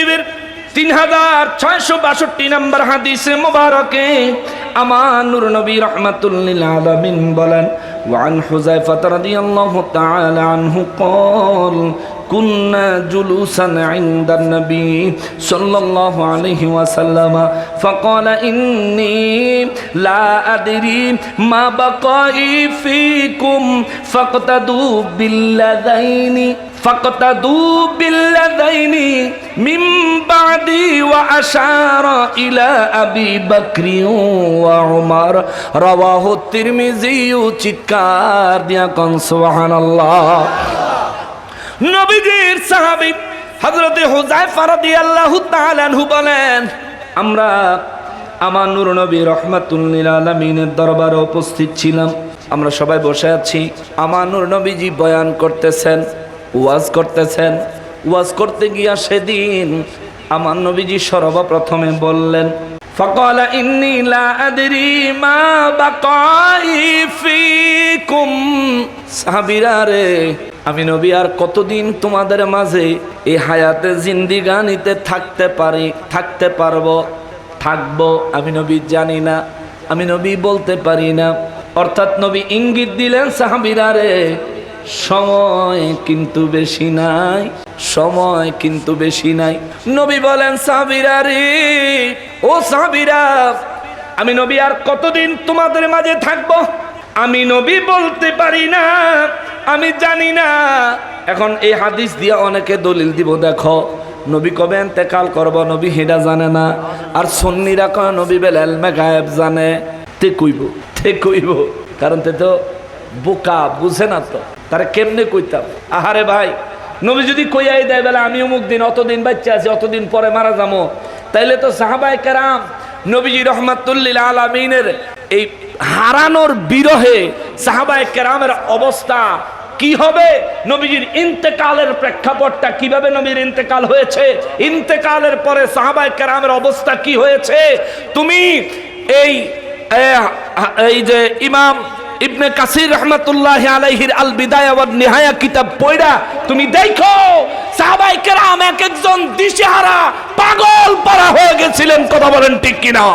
শরীফের তিন হাজার ছয়শো বাষট্টি নম্বর হাদিসে মোবারকে আমার নূর নবী রহমাতুল্লিল আলামিন বলেন وعن حذيفة رضي الله تعالى عنه قال كنا جلوسا عند النبي صلى الله عليه وسلم فقال إني لا أدري ما بقائي فيكم فاقتدوا بالذين فاقتدوا بالذين من بعدي وأشار إلى أبي بكر وعمر رواه الترمذي تكار ديكن سبحان الله নবীজির সাহাবী হযরতে হুযায়ফা রাদিয়াল্লাহু তাআলা আনহু বলেন আমরা আমার নূর নবী রহমাতুল্লিল আলমিনের দরবারে উপস্থিত ছিলাম আমরা সবাই বসে আছি আমার নূর নবীজি বয়ান করতেছেন ওয়াজ করতেছেন ওয়াজ করতে গিয়া সেদিন আমার নবীজি সর্বপ্রথমে বললেন فقال إني لا أدري ما بقائي فيكم সাহাবীরা রে আমি নবী, আর কতদিন তোমাদের মাঝে এই হায়াতে জিন্দিগানিতে থাকতে পারি, থাকতে পারব? থাকব, আমি নবী জানি না, আমি নবী বলতে পারি না। অর্থাৎ নবী ইঙ্গিত দিলেন সাহাবীরা রে, সময় কিন্তু বেশি নাই, সময় কিন্তু বেশি নাই। নবী বলেন সাহাবীরা রে, ও সাহাবীরা, আমি নবী, আর কতদিন তোমাদের মাঝে থাকব? আমি নবী বলতে পারি না, আমি জানি না। এখন এই হাদিস দিয়ে অনেকে দলিল দিব, দেখো, নবী কবে এতেকাল করব, নবী হেডা জানে না, আর সন্নিরা কয়, নবী বেল এলমে গায়েব জানে। তে কইব তে কইব, কারণ তে তো বোকা, বুঝে না তো। তারা কেমনে কইতাম? আহারে ভাই, নবী যদি কইয়াই দেয়, বেলা আমি অমুক দিন অতদিন বাচ্চা আছি, অতদিন পরে মারা যাব। তাইলে তো সাহাবাই কারাম, নবীজি রহমাতুল্লিল আলমিনের এই হারানোর বিরহে সাহাবাই কেরামের অবস্থা কি হবে? নবীজির ইন্তেকালের প্রেক্ষাপটটা কীভাবে নবীর ইন্তেকাল হয়েছে? ইন্তেকালের পরে সাহাবাই কেরামের অবস্থা কি হয়েছে? তুমি এই এই যে ইমাম ইবনে কাসির রহমাতুল্লাহ আলাইহির আল বিদায়া নিহায়া কিতাব পড়া তুমি দেখো সাহাবাই কেরাম এক একজন দিশেহারা পাগল পারা হয়ে গেছিলেন, কথা বলেন ঠিক কিনা?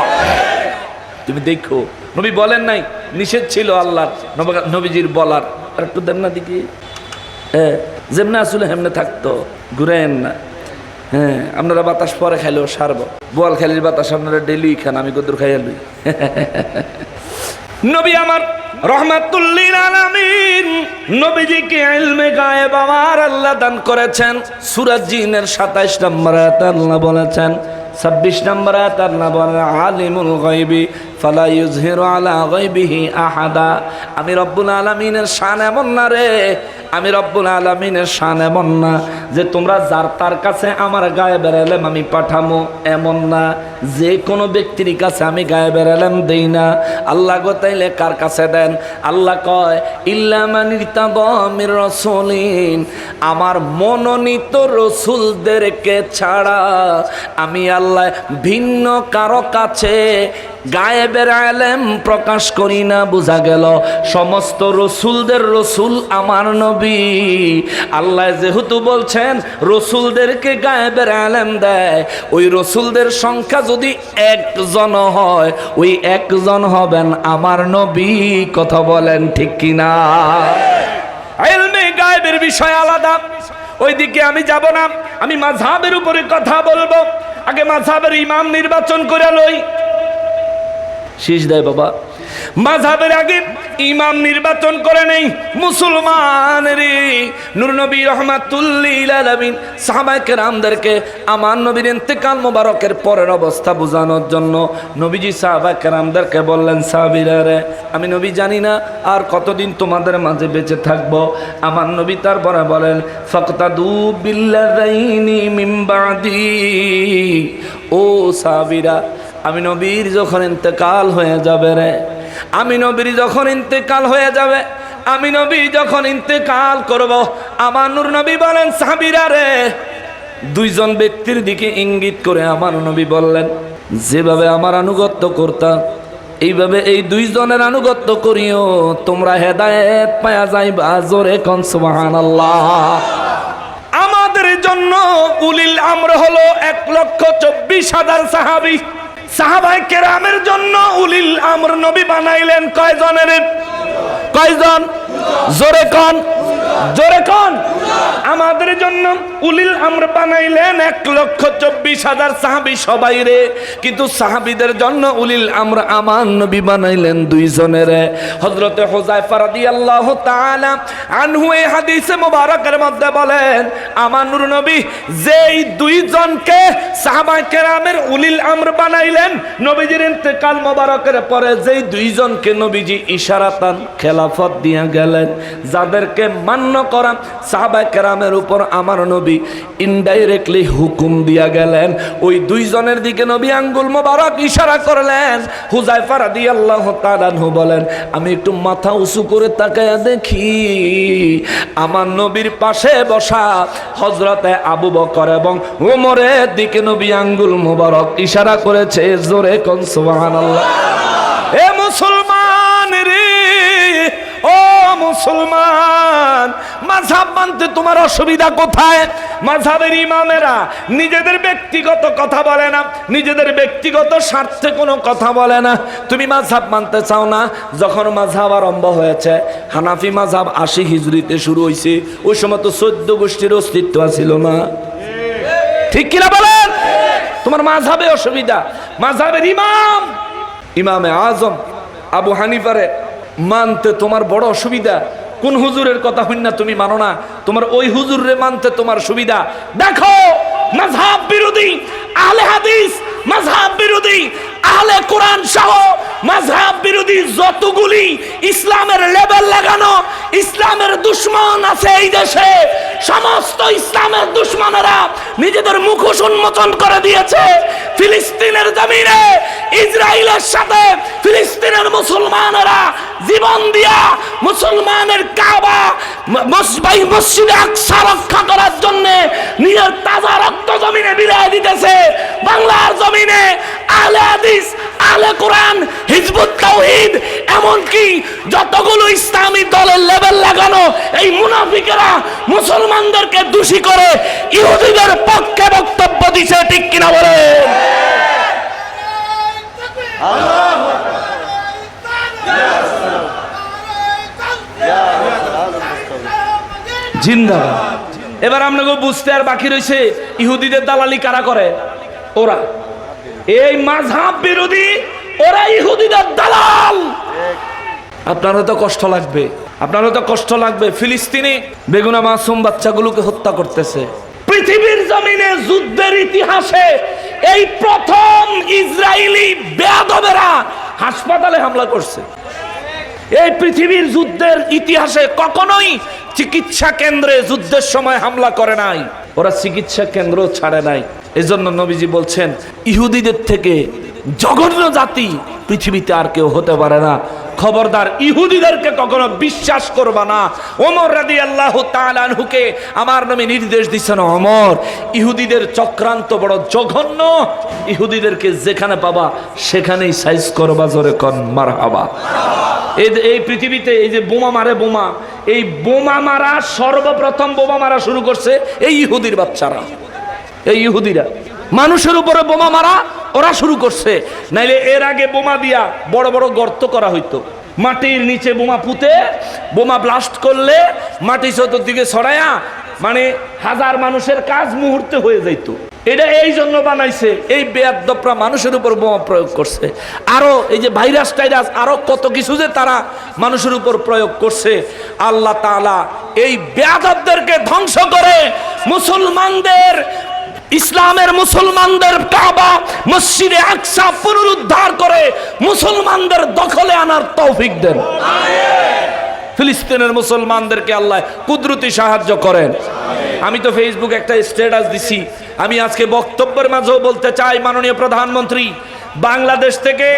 তুমি দেখো নবী বলেন নাই, নিষেধ ছিল আল্লাহর, নব- নবীজির বলার। আর একটু দেন না দিকে হ্যাঁ যেমনে আসলে হেমনে থাকতো, ঘুরেন না। হ্যাঁ আপনারা বাতাস পরে খাইলেও সারব। বোয়াল খালির বাতাস আপনারা ডেলি খান, আমি কদুর খাইয়া লই। নবী আমার রহমাতুল্লিল গায়েব আল্লাহ দান করেছেন। সূরা জিনের 27 নম্বর আয়াত আল্লাহ বলেছেন 26 নম্বর আয়াত আল্লাহ বলেন, আলিমুল গায়বি ফালা ইউযহিরু আলা গায়বিহি আহাদা। আমি রব্বুল আলামিনের শান এমন না রে, আমি রব্বুল আলমিনের শান এমন না যে তোমরা যার তার কাছে আমার গায়ে বেড়ালাম আমি পাঠামো, এমন না। যে কোনো ব্যক্তির কাছে আমি গায়ে বেড়ালাম দেই না। আল্লাহ গো তাইলে কার কাছে দেন? আল্লাহ কয় ইল্লামানির রসুলিন। আমার মনোনীত রসুলদেরকে ছাড়া আমি আল্লাহ ভিন্ন কারও কাছে গায়েবের আলেম প্রকাশ করি না, বোঝা গেল। সমস্ত রসুলদের রসুল আমার নবী। আল্লাহ যেহেতু বলছেন, রসুলদেরকে গায়েবের আলেম দেয়, ওই রসুলদের সংখ্যা যদি একজন হয়, ওই একজন হবেন আমার নবী, কথা বলেন ঠিক কিনা? গায়েবের বিষয় আলাদা। ওইদিকে আমি যাব না, আমি মাঝহাবের উপরে কথা বলব। আগে মাঝহাবের ইমাম নির্বাচন করে লই। শীষ দেয় বাবা। মাঝহাবের আগে ইমাম নির্বাচন করে নেই মুসলমান রে নূর নবী রহমাতুল্লিল আলামিন সাহাবায়ে কেরামদেরকে আমার নবীর ইন্তেকাল মোবারকের পরের অবস্থা বোঝানোর জন্য নবীজি সাহাবায়ে কেরামদেরকে বললেন সাহাবীরা রে আমি নবী জানি না আর কতদিন তোমাদের মাঝে বেঁচে থাকব। আমার নবী তারপরে বলেন, ফাকতাদু বিল্লাযাইনি মিন বাদি। ও সাহাবীরা আমি নবীর যখন ইন্তেকাল হয়ে যাবে রে, আমি নবীর যখন ইন্তেকাল হয়ে যাবে, আমি নবী যখন ইন্তেকাল করব, আমার নূর নবী বলেন, সাহাবীরা রে, দুইজন ব্যক্তির দিকে ইঙ্গিত করে আমার নবী বললেন, যেভাবে আমার আনুগত্য করতাম এইভাবে এই দুইজনের আনুগত্য করিও, তোমরা হেদায়েত পায়া যাইবা জোরে কন সুবহানাল্লাহ। আমাদের জন্য উলিল আমর হলো এক লক্ষ চব্বিশ হাজার সাহাবি। সাহাবাই কেরামের জন্য উলিল আমর নবী বানাইলেন। কয়জনের? কয়জন? জোরে কন। জোরে কন। আমাদের জন্য উলিল আমর বানাইলেন এক লক্ষ চব্বিশ হাজার সাহাবি সবাই রে। কিন্তু সাহাবিদের জন্য উলিল আমর আমার নবী বানাইলেন দুইজনের। হজরতে হোজাইফা রাদিয়াল্লাহু তাআলা আনহু এই হাদিসে মুবারকের মধ্যে বলেন আমার নূর নবী যেই দুইজনকে সাহাবা কেরামের উলিল আমর বানাইলেন, নবীজির ইন্তেকাল মোবারকের পরে যেই দুইজনকে নবীজি ইশারাতান খেলাফত দিয়া গেলেন। যাদেরকে মান্য করা সাহাবায়ে কেরামের উপর আমার নবী ইনডাইরেক্টলি হুকুম দিয়া গেলেন। ওই দুইজনের দিকে নবী আঙ্গুল মোবারক ইশারা করলেন। হুজাইফা রাদিয়াল্লাহু তাআলা আনহু বলেন, আমি একটু মাথা উঁচু করে তাকায়া দেখি। আমার নবীর পাশে বসা হজরতে আবু বকর এবং ওমরের দিকে নবী আঙ্গুল মোবারক ইশারা করেছে, জোরে কোন সুবহানাল্লাহ। মুসলমান। মাঝহাব মানতে তোমার অসুবিধা কোথায়? মাঝাবের ইমামেরা নিজেদের ব্যক্তিগত কথা বলে না, নিজেদের ব্যক্তিগত স্বার্থে কোনো কথা বলে না। তুমি মাঝহাব মানতে চাও না? যখন মাঝহাব আরম্ভ হয়েছে, হানাফি মাঝাব আশি হিজড়িতে শুরু হয়েছে ওই সময় তো চোদ্দ গোষ্ঠীর অস্তিত্ব ছিল না। ঠিক কিনা বলেন? তোমার মাঝাবে অসুবিধা। মাঝাবের ইমাম, ইমামে আজম, আবু হানিফারে মানতে তোমার বড় অসুবিধা। কোন হুজুরের কথা হইন না, তুমি মানো না। তোমার ওই হুজুররে মানতে তোমার সুবিধা। দেখো মাঝহাব বিরোধী, আহলে হাদিস মাঝহাব বিরোধী, আহলে কোরআন সহ মাঝহাব বিরোধী যতগুলি ইসলামের লেবেল লাগানো, ইসলামের দুশ্মন আছে এই দেশে, সমস্ত ইসলামের দুশ্মনেরা নিজেদের মুখোশ উন্মোচন করে দিয়েছে ফিলিস্তিনের জমিনে, ইসরায়েলের সাথে ফিলিস্তিনের মুসলমানেরা জীবন দিয়া মুসলমানের কাবা মসজিদে আকসা রক্ষা করার জন্য নিজের তাজা রক্ত জমিনে বিলাই দিতেছে। বাংলার জমিনে আলে হাদিস আলে কোরআন, হিজবুত তাওহীদ, এমনকি যতগুলো ইসলামী দলের লেভেল লাগানো এই মুনাফিকেরা মুসলমানদেরকে দোষী করে, ইহুদিদের পক্ষে বক্তব্য দিছে, ঠিক কিনা বলে জিন্দাবাদ। এবার আপনাকে বুঝতে আর বাকি রয়েছে, ইহুদিদের দালালি কারা করে? ওরা। এই মাঝহাব বিরোধী, ওরা ইহুদিদের দালাল। আপনারও তো কষ্ট লাগবে, আপনারও তো কষ্ট লাগবে। ফিলিস্তিনি বেগুনা মাসুম বাচ্চাগুলোকে হত্যা করতেছে। পৃথিবীর জমিনে যুদ্ধের ইতিহাসে এই প্রথম ইসরায়েলি বেয়াদবেরা হাসপাতালে হামলা করছে। এই পৃথিবীর যুদ্ধের ইতিহাসে কখনোই চিকিৎসা কেন্দ্রে যুদ্ধের সময় হামলা করে নাই। ওরা চিকিৎসা কেন্দ্র ছাড়ে নাই। এজন্য নবীজি বলছেন ইহুদিদের থেকে জঘন্য জাতি পৃথিবীতে আর কেউ হতে পারে না। খবরদার ইহুদিদেরকে কখনো বিশ্বাস করবা না। ওমর রাদি আল্লাহ তালানহুকে আমার নামে নির্দেশ দিচ্ছেন অমর ইহুদিদের চক্রান্ত বড় জঘন্য। ইহুদিদেরকে যেখানে পাবা, সেখানেই সাইজ করবা জোরে কন মার হাবা এই পৃথিবীতে এই যে বোমা মারে বোমা, এই বোমা মারা সর্বপ্রথম বোমা মারা শুরু করছে এই ইহুদির বাচ্চারা। এই ইহুদিরা। মানুষের উপরে বোমা মারা ওরা শুরু করছে। নাইলে এর আগে বোমা দিয়া বড় বড় গর্ত করা হইতো। মাটির নিচে বোমা পুঁতে, বোমা ব্লাস্ট করলে মাটি চতুর্দিকে ছড়ায়া মানে হাজার মানুষের কাজ মুহূর্তে হয়ে যাইতো। এটা এই জন্য বানাইছে, এই বেয়াদপরা মানুষের উপর বোমা প্রয়োগ করছে। আরও এই যে ভাইরাস টাইরাস, আরও কত কিছু যে তারা মানুষের উপর প্রয়োগ করছে। আল্লাহ তাআলা এই বেয়াদবদেরকে ধ্বংস করে মুসলমানদের ইসলামের মুসলমানদের কাবা মসজিদে আকসা পুনরুদ্ধার করে মুসলমানদের দখলে আনার তৌফিক দেন। ফিলিস্তিনের মুসলমানদেরকে আল্লাহ কুদরতি সাহায্য করেন। আমি তো ফেসবুক একটা স্ট্যাটাস দিছি। আমি আজকে বক্তব্যের মাঝেও বলতে চাই, মাননীয় প্রধানমন্ত্রী, বাংলাদেশ থেকে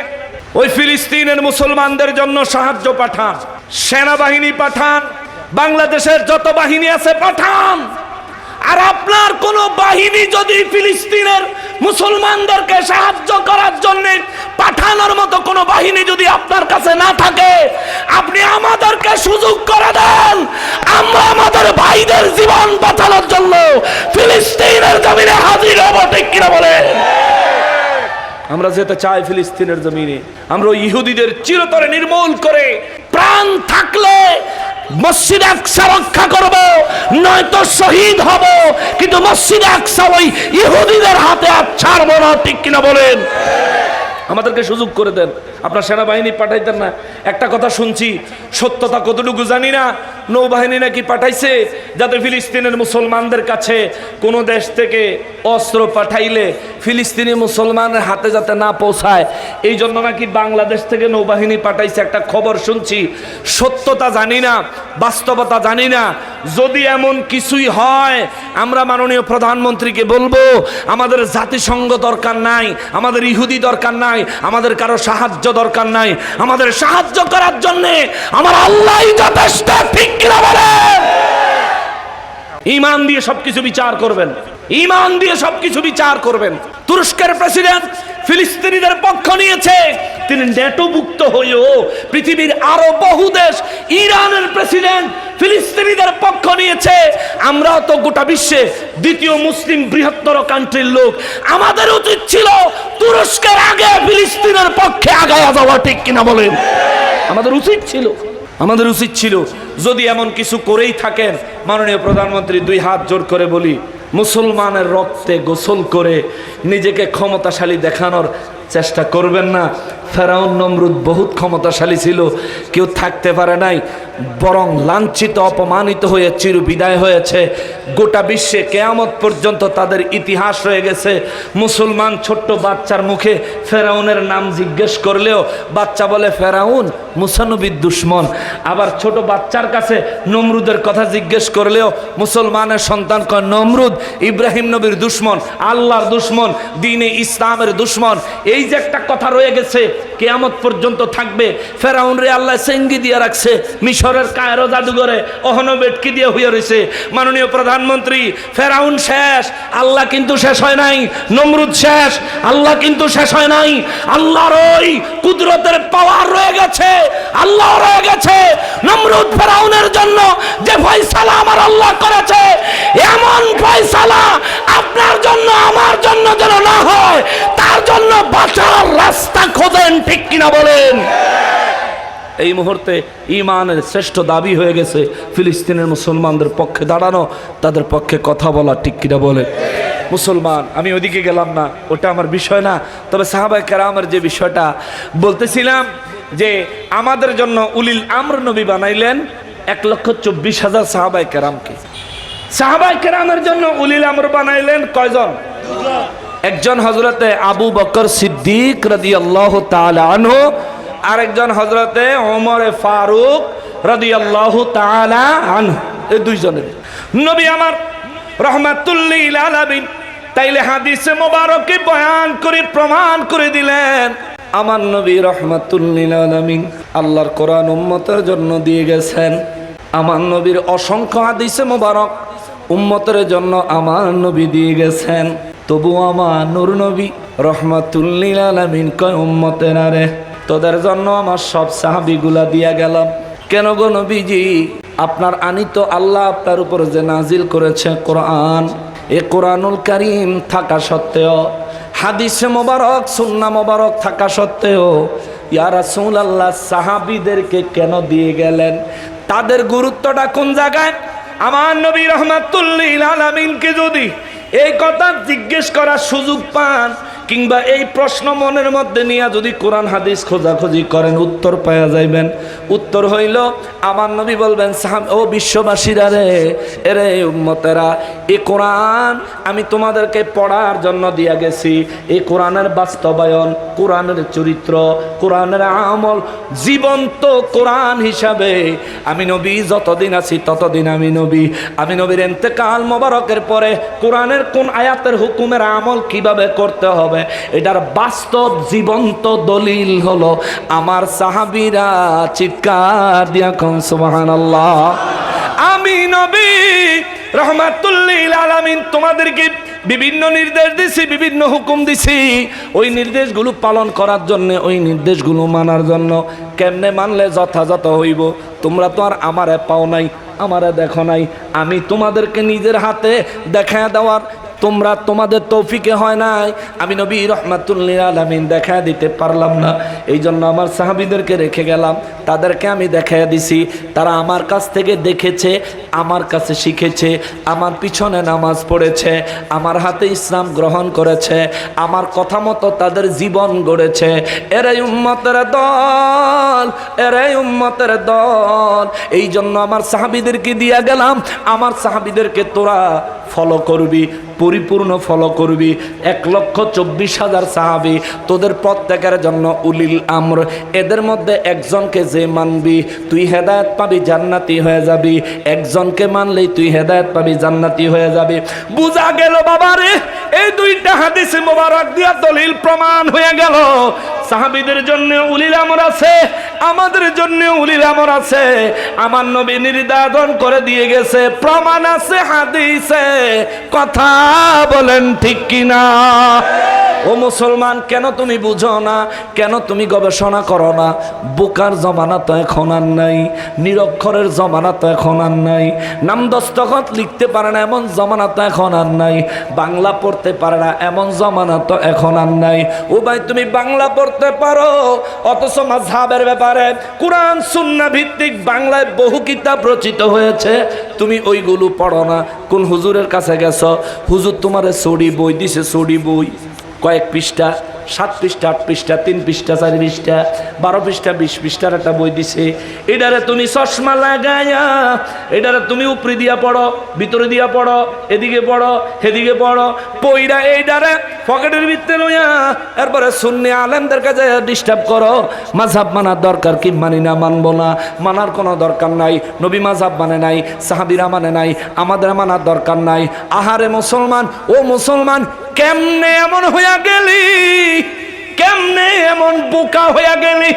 ওই ফিলিস্তিনের মুসলমানদের জন্য সাহায্য পাঠান, সেনাবাহিনী পাঠান, বাংলাদেশের যত বাহিনী আছে পাঠান। আর আপনার কোন বাহিনী যদি ফিলিস্তিনের মুসলমানদেরকে সাহায্য করার জন্য পাঠানোর মতো কোনো বাহিনী যদি আপনার কাছে না থাকে, আপনি আমাদেরকে সুযোগ করে দেন। আমরা আমাদের ভাইদের জীবন বাঁচানোর জন্য ফিলিস্তিনের জমিনে হাজির হব, ঠিক কিনা বলে আমরা যেতে চাই ফিলিস্তিনের জমিনে। আমরা ইহুদিদের চিরতরে নির্মূল করে প্রাণ থাকলে মসজিদ আকসা রক্ষা করব, নয়তো শহীদ হব, কিন্তু মসজিদ আকসা ওই ইহুদিদের হাতে আর ছাড়বো না, ঠিক কিনা বলেন? আমাদেরকে সুযোগ করে দেন। আপনার সেনাবাহিনী পাঠাইতেন না। একটা কথা শুনছি, সত্যতা কতটুকু জানি না। নৌবাহিনী নাকি পাঠাইছে যাতে ফিলিস্তিনের মুসলমানদের কাছে কোনো দেশ থেকে অস্ত্র পাঠাইলে ফিলিস্তিনি মুসলমানের হাতে যাতে না পৌঁছায়। এই জন্য নাকি বাংলাদেশ থেকে নৌবাহিনী পাঠাইছে একটা খবর শুনছি। সত্যতা জানি না, বাস্তবতা জানি না। যদি এমন কিছুই হয়, আমরা মাননীয় প্রধানমন্ত্রীকে বলব, আমাদের জাতিসংঘ দরকার নাই, আমাদের ইহুদি দরকার নাই, আমাদের কারও সাহায্য দরকার নাই। আমাদের সাহায্য করার জন্য আমার আল্লাহ যথেষ্ট ঠিক বলেন ইমান দিয়ে সবকিছু বিচার করবেন। ইমান দিয়ে সবকিছু বিচার করবেন। তুরস্কের প্রেসিডেন্ট ফিলিস্তিনিদের পক্ষ নিয়েছে। তিনি নেটোভুক্ত হয়েও পৃথিবীর আরও বহু দেশ ইরানের প্রেসিডেন্ট ফিলিস্তিনিদের পক্ষ নিয়েছে। আমরাও তো গোটা বিশ্বে দ্বিতীয় মুসলিম বৃহত্তর কান্ট্রির লোক। আমাদের উচিত ছিল তুরস্কের আগে ফিলিস্তিনের পক্ষে আগায়া যাওয়া ঠিক কিনা বলেন? আমাদের উচিত ছিল। আমাদের উচিত ছিল যদি এমন কিছু করেই থাকেন, মাননীয় প্রধানমন্ত্রী দুই হাত জোর করে বলি, মুসলমানের রক্তে গোসল করে নিজেকে ক্ষমতাশালী দেখানোর চেষ্টা করবেন না। ফেরাউন নমরুদ বহুত ক্ষমতাশালী ছিল, কেউ থাকতে পারে নাই, বরং লাঞ্ছিত, অপমানিত হয়ে চির বিদায় হয়েছে। গোটা বিশ্বে কেয়ামত পর্যন্ত তাদের ইতিহাস রয়ে গেছে। মুসলমান ছোট্ট বাচ্চার মুখে ফেরাউনের নাম জিজ্ঞেস করলেও বাচ্চা বলে, ফেরাউন, মুসানবির দুশ্মন। আবার ছোট বাচ্চার কাছে নমরুদের কথা জিজ্ঞেস করলেও মুসলমানের সন্তান কয়, নমরুদ, ইব্রাহিম নবীর দুশ্মন, আল্লাহর দুশ্মন, দিনে ইসলামের দুশ্মন। এই যে একটা কথা রয়ে গেছে, কেয়ামত পর্যন্ত থাকবে। ফেরাউন রে আল্লাহ সেঙ্গি দিয়ে রাখছে, মিশরের কায়রো জাদুঘরে অহনো বেটকি দিয়ে হয়ে রয়েছে মাননীয় প্রধানমন্ত্রী, ফেরাউন শেষ, আল্লাহ কিন্তু শেষ হয় নাই, নমরুদ শেষ, আল্লাহ কিন্তু শেষ হয় নাই। আল্লাহর ওই কুদরতের পাওয়ার রয়ে গেছে, আল্লাহ রয়ে গেছে। নমরুদ ফেরাউনের জন্য যে ফয়সালা আমার আল্লাহ করেছে, এমন ফয়সালা কিনা বলেন। এই মুহূর্তে ইমানের শ্রেষ্ঠ দাবি হয়ে গেছে, ফিলিস্তিনের মুসলমানদের পক্ষে দাঁড়ানো, তাদের পক্ষে কথা বলা, ঠিক কিনা বলে মুসলমান, আমি ওদিকে গেলাম না, ওটা আমার বিষয় না, তবে সাহাবাই কেরামের যে বিষয়টা বলতেছিলাম যে আমাদের জন্য উলিল আমর নবী বানাইলেন এক লক্ষ চব্বিশ হাজার সাহাবাই কেরামকে। সাহাবাই কেরামের জন্য উলিল আমর বানাইলেন কয়জন? একজন হজরতে আবু বকর সিদ্দিক রদি আল্লাহ আনহু, আরেকজন হজরতে ওমরে ফারুক রদি আল্লাহ আনহু, এই দুইজনের। নবী আমার রহমাতুল্লিল আলামিন তাইলে হাদিসে মোবারকে বয়ান করে, প্রমাণ করে দিলেন, আমার নবী রহমাতুল্লিল আলামিন আল্লাহর কোরআন উম্মতের জন্য দিয়ে গেছেন। আমার নবীর অসংখ্য হাদিসে মোবারক উম্মতের জন্য আমার নবী দিয়ে গেছেন। তবু আমার নূর নবী রহমাতুল্লিল আলামিন কয় উম্মতের আরে তোদের জন্য আমার সব সাহাবিগুলা দিয়া গেলাম। কেন গো নবীজি? আপনার আনিত আল্লাহ আপনার উপর যে নাজিল করেছে কোরআন, এ কোরআনুল করিম থাকা সত্ত্বেও, হাদিসে মোবারক সুন্না মোবারক থাকা সত্ত্বেও, ইয়া সুল আল্লাহ সাহাবিদেরকে কেন দিয়ে গেলেন? তাদের গুরুত্বটা কোন জায়গায়? আমার নবী রহমাতুল্লিল আলামিনকে যদি এই কথা জিজ্ঞেস করার সুযোগ পান। কিংবা এই প্রশ্ন মনের মধ্যে নিয়ে যদি কোরআন হাদিস খোঁজাখুঁজি করেন, উত্তর পাওয়া যাইবেন। উত্তর হইল, আমার নবী বলবেন ও বিশ্ববাসীরা রে, এরে উম্মতেরা এই কোরআন আমি তোমাদেরকে পড়ার জন্য দিয়া গেছি। এই কোরআনের বাস্তবায়ন, কোরআনের চরিত্র, কোরআনের আমল, জীবন্ত কোরআন হিসাবে আমি নবী, যতদিন আছি ততদিন আমি নবী। আমি নবীর এন্তেকাল মোবারকের পরে কোরআনের কোন আয়াতের হুকুমের আমল কীভাবে করতে হবে? এটার বাস্তব জীবন্ত দলিল হলো, আমার সাহাবিরা চিৎকার দিয়া কন, সুবহানাল্লাহ। আমি নবী, রহমাতুল্লিল আলামিন, তোমাদেরকে বিভিন্ন নির্দেশ দিছি, বিভিন্ন হুকুম দিছি। ওই নির্দেশগুলো পালন করার জন্য, ওই নির্দেশগুলো মানার জন্য কেমনে মানলে যথাযথ হইব? তোমরা তো আর আমারে পাও নাই, আমারে দেখো নাই। আমি তোমাদেরকে নিজের হাতে দেখা দেওয়ার তোমরা তোমাদের তৌফিকে হয় নাই। আমি নবী রহমাতুল্লিল আলমিন দেখা দিতে পারলাম না। এই জন্য আমার সাহাবিদেরকে রেখে গেলাম। তাদেরকে আমি দেখা দিছি। তারা আমার কাছ থেকে দেখেছে, আমার কাছে শিখেছে, আমার পিছনে নামাজ পড়েছে, আমার হাতে ইসলাম গ্রহণ করেছে, আমার কথা মতো তাদের জীবন গড়েছে। এরাই উম্মতের দল এরাই উম্মতের দল। এই জন্য আমার সাহাবিদেরকে দিয়া গেলাম। আমার সাহাবিদেরকে তোরা ফলো করবি, পরিপূর্ণ ফলো করবি। এক লক্ষ চব্বিশ হাজার সাহাবি তোদের প্রত্যেকের জন্য উলিল আমর। এদের মধ্যে একজনকে যে মানবি, তুই হেদায়ত পাবি, জান্নাতি হয়ে যাবি। একজনকে মানলেই তুই হেদায়ত পাবি, জান্নাতি হয়ে যাবি। বুঝা গেল বাবারে, এই দুইটা হাদিসে মোবারক দিয়া দলিল প্রমাণ হয়ে গেল। সাহাবিদের জন্য উলিল আমর আছে আমাদের জন্য উলিল আমর আছে। আমার নবী নির্যাতন করে দিয়ে গেছে। প্রমাণ আছে হাদিসে। কথা বলেন ঠিক কিনা? ও মুসলমান, কেন তুমি বুঝো না? কেন তুমি গবেষণা করো না? বোকার জমানা তো এখন আর নাই। নিরক্ষরের জমানা তো এখন আর নাই। নাম দস্তখত লিখতে পারে না, এমন জমানা তো এখন আর নাই। বাংলা পড়তে পারে না, এমন জমানা তো এখন আর নাই। ও ভাই, তুমি বাংলা পড়তে পারো, অথচ মাঝহাবের ব্যাপারে কোরআন, সুন্না ভিত্তিক বাংলায় বহু কিতাব রচিত হয়েছে। তুমি ওইগুলো পড়ো না। কোন হুজুরের কাছে গেছ, হুজুর, তোমারে সরি বই দিছে সরি বই কয়েক পৃষ্ঠা। সাত পৃষ্ঠা, আট পৃষ্ঠা, তিন পৃষ্ঠা, চার পৃষ্ঠা, বারো পৃষ্ঠা, বিশ পৃষ্ঠার একটা বই দিছে। এটারে তুমি চশমা লাগাইয়া এটারে তুমি উপরে দিয়া পড়ো, ভিতরে দিয়া পড়ো, এদিকে পড়ো এদিকে পড়ো, পইরা এইটারে পকেটের ভিতরে লইয়া, এরপরে শুননি আলেমদের কাছে ডিস্টার্ব করো। মাঝাব মানার দরকার কি মানি না, মানবো না। মানার কোনো দরকার নাই, নবী মাঝাব মানে নাই, সাহাবিরা মানে নাই, আমাদের মানার দরকার নাই। আহারে মুসলমান, ও মুসলমান কেমনে এমন হইয়া গেলি? কেমনে এমন বোকা হইয়া গেলি?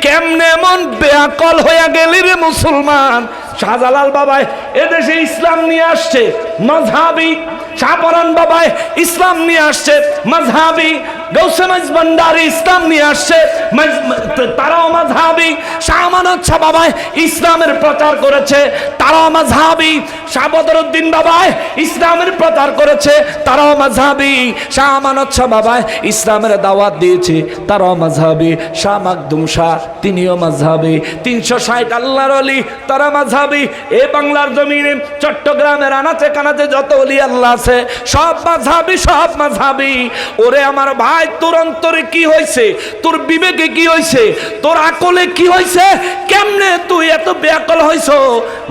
কেমনে এমন বেয়াকল হইয়া গেলি রে মুসলমান? শাহজালাল বাবায় এদেশে ইসলাম নিয়ে আসছে মজহাবি শাহপরান বাবায় ইসলাম নিয়ে আসছে মজহাবি গৌসেমাজ ইসলাম নিয়ে আসছে। ইসলামের প্রচার করেছে। তারাও মাঝহাবি। শাহ বাবাই ইসলামের প্রচার করেছে। ইসলামের দাওয়াত দিয়েছে। তারাও মাঝহাবি। শাহ মাকদুম শাহ, তিনিও মাঝহাবি। তিনশো ষাট আল্লাহর অলি তারা মাঝহাবি। এ বাংলার জমিনে চট্টগ্রামের আনাচে কানাচে যত অলি আল্লাহ আছে, সব মাঝহাবি সব মাঝহাবি। ওরে আমার ভাই তোর অন্তরে কি হয়েছে? তোর বিবেকে কি হয়েছে? তোর আকলে কি হয়েছে? কেমনে তুই এত ব্যাকল হইছ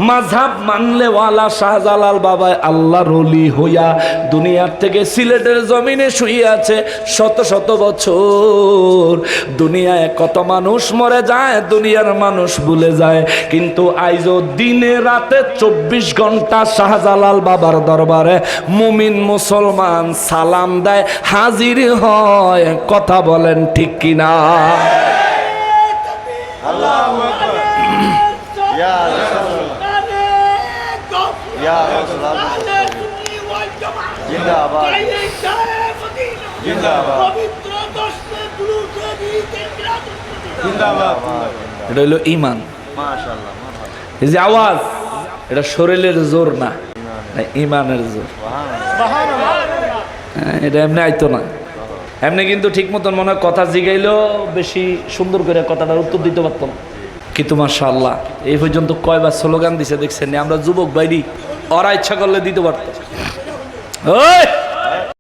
মাঝহাব মানলে ওয়ালা শাহজালাল বাবা আল্লাহ রলি হইয়া দুনিয়ার থেকে সিলেটের জমিনে শুয়ে আছে শত শত বছর। দুনিয়ায় কত মানুষ মরে যায়, দুনিয়ার মানুষ ভুলে যায়। কিন্তু আইজো দিনে রাতে চব্বিশ ঘণ্টা শাহজালাল বাবার দরবারে মুমিন মুসলমান সালাম দেয়, হাজির হয়। নয় কথা বলেন ঠিক কিনা? এটা ইমান এই যে আওয়াজ এটা শরীরের জোর না ইমানের জোর। হ্যাঁ, এটা এমনি আইতো না। এমনি কিন্তু ঠিক মতন মনে হয় কথা জিগাইলেও বেশি সুন্দর করে কথাটার উত্তর দিতে পারতাম। কিন্তু মাশাআল্লাহ, এই পর্যন্ত কয়বার স্লোগান দিছে দেখছেন আমরা যুবক বাইরি ওরা ইচ্ছা করলে দিতে পারতাম ওই!